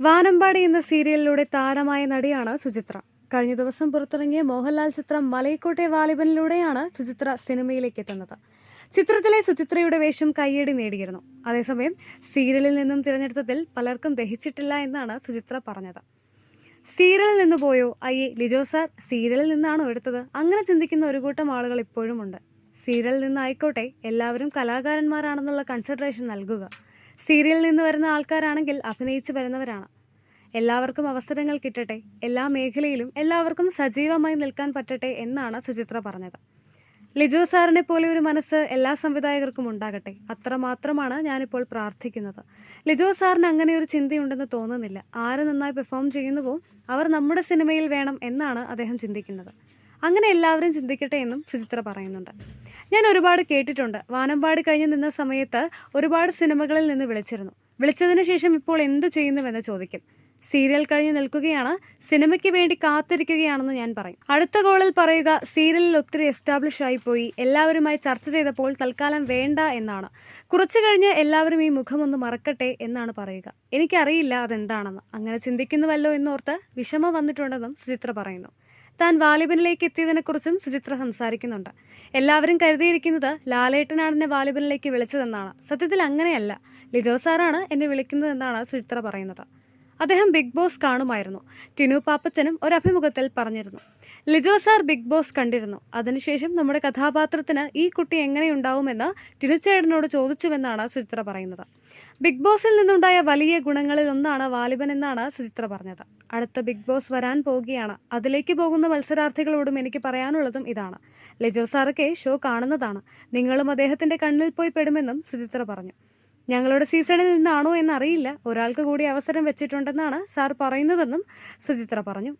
വാനമ്പാടി എന്ന സീരിയലിലൂടെ താരമായ നടിയാണ് സുചിത്ര. കഴിഞ്ഞ ദിവസം പുറത്തിറങ്ങിയ മോഹൻലാൽ ചിത്രം മലയക്കോട്ടെ വാലിബനിലൂടെയാണ് സുചിത്ര സിനിമയിലേക്ക് എത്തുന്നത്. ചിത്രത്തിലെ സുചിത്രയുടെ വേഷം കയ്യടി നേടിയിരുന്നു. അതേസമയം സീരിയലിൽ നിന്നും തിരഞ്ഞെടുത്തതിൽ പലർക്കും ദഹിച്ചിട്ടില്ല എന്നാണ് സുചിത്ര പറഞ്ഞത്. സീരിയലിൽ നിന്ന് പോയോ? അയ്യേ ലിജോ സാർ സീരിയലിൽ നിന്നാണോ എടുത്തത്? അങ്ങനെ ചിന്തിക്കുന്ന ഒരു കൂട്ടം ആളുകൾ ഇപ്പോഴുമുണ്ട്. സീരിയലിൽ നിന്നായിക്കോട്ടെ എല്ലാവരും കലാകാരന്മാരാണെന്നുള്ള കൺസിഡറേഷൻ നൽകുക. സീരിയലിൽ നിന്ന് വരുന്ന ആൾക്കാരാണെങ്കിൽ അഭിനയിച്ച് വരുന്നവരാണ്. എല്ലാവർക്കും അവസരങ്ങൾ കിട്ടട്ടെ എല്ലാ മേഖലയിലും എല്ലാവർക്കും സജീവമായി നിൽക്കാൻ പറ്റട്ടെ എന്നാണ് സുചിത്ര പറഞ്ഞത്. ലിജോ സാറിനെ പോലെ ഒരു മനസ്സ് എല്ലാ സംവിധായകർക്കും ഉണ്ടാകട്ടെ അത്രമാത്രമാണ് ഞാനിപ്പോൾ പ്രാർത്ഥിക്കുന്നത്. ലിജോ സാറിന് അങ്ങനെ ഒരു ചിന്തയുണ്ടെന്ന് തോന്നുന്നില്ല. ആര് നന്നായി പെർഫോം ചെയ്യുന്നുവോ അവർ നമ്മുടെ സിനിമയിൽ വേണം എന്നാണ് അദ്ദേഹം ചിന്തിക്കുന്നത്. അങ്ങനെ എല്ലാവരും ചിന്തിക്കട്ടെ എന്നും സുചിത്ര പറയുന്നുണ്ട്. ഞാൻ ഒരുപാട് കേട്ടിട്ടുണ്ട്. വാനമ്പാടി കഴിഞ്ഞ് നിന്ന സമയത്ത് ഒരുപാട് സിനിമകളിൽ നിന്ന് വിളിച്ചിരുന്നു. വിളിച്ചതിന് ശേഷം ഇപ്പോൾ എന്തു ചെയ്യുന്നുവെന്ന് ചോദിക്കും. സീരിയൽ കഴിഞ്ഞ് നിൽക്കുകയാണ്. സിനിമയ്ക്ക് വേണ്ടി കാത്തിരിക്കുകയാണെന്ന് ഞാൻ പറയും. അടുത്ത കോളിൽ പറയുക സീരിയലിൽ ഒത്തിരി എസ്റ്റാബ്ലിഷ് ആയി പോയി. എല്ലാവരുമായി ചർച്ച ചെയ്തപ്പോൾ തൽക്കാലം വേണ്ട എന്നാണ്. കുറച്ചു കഴിഞ്ഞ് എല്ലാവരും ഈ മുഖം ഒന്ന് മറക്കട്ടെ എന്നാണ് പറയുക. എനിക്കറിയില്ല അതെന്താണെന്ന്. അങ്ങനെ ചിന്തിക്കുന്നുവല്ലോ എന്നോർത്ത് വിഷമം വന്നിട്ടുണ്ടെന്നും സുചിത്ര പറയുന്നു. താൻ വാലിബനിലേക്ക് എത്തിയതിനെക്കുറിച്ചും സുചിത്ര സംസാരിക്കുന്നുണ്ട്. എല്ലാവരും കരുതിയിരിക്കുന്നത് ലാലേട്ടനാണ് വാലിബനിലേക്ക് വിളിച്ചതെന്നാണ്. സത്യത്തിൽ അങ്ങനെയല്ല. ലിജോ സാറാണ് എന്നെ വിളിക്കുന്നതെന്നാണ് സുചിത്ര പറയുന്നത്. അദ്ദേഹം ബിഗ് ബോസ് കാണുമായിരുന്നു. ടിനു പാപ്പച്ചനും ഒരു അഭിമുഖത്തിൽ പറഞ്ഞിരുന്നു. ലിജോ സാർ ബിഗ് ബോസ് കണ്ടിരുന്നു. അതിനുശേഷം നമ്മുടെ കഥാപാത്രത്തിന് ഈ കുട്ടി എങ്ങനെയുണ്ടാവുമെന്ന് ടിനുച്ചേടനോട് ചോദിച്ചുവെന്നാണ് സുചിത്ര പറയുന്നത്. ബിഗ് ബോസിൽ നിന്നുണ്ടായ വലിയ ഗുണങ്ങളിൽ ഒന്നാണ് വാലിബൻ എന്നാണ് സുചിത്ര പറഞ്ഞത്. അടുത്ത ബിഗ് ബോസ് വരാൻ പോവുകയാണ്. അതിലേക്ക് പോകുന്ന മത്സരാർത്ഥികളോടും എനിക്ക് പറയാനുള്ളതും ഇതാണ്. ലിജോ സാറൊക്കെ ഷോ കാണുന്നതാണ്. നിങ്ങളും അദ്ദേഹത്തിന്റെ കണ്ണിൽ പോയി പെടുമെന്നും സുചിത്ര പറഞ്ഞു. ഞങ്ങളുടെ സീസണിൽ നിന്നാണോ എന്നറിയില്ല. ഒരാൾക്ക് കൂടി അവസരം വെച്ചിട്ടുണ്ടെന്നാണ് സാർ പറയുന്നതെന്നും സുചിത്ര പറഞ്ഞു.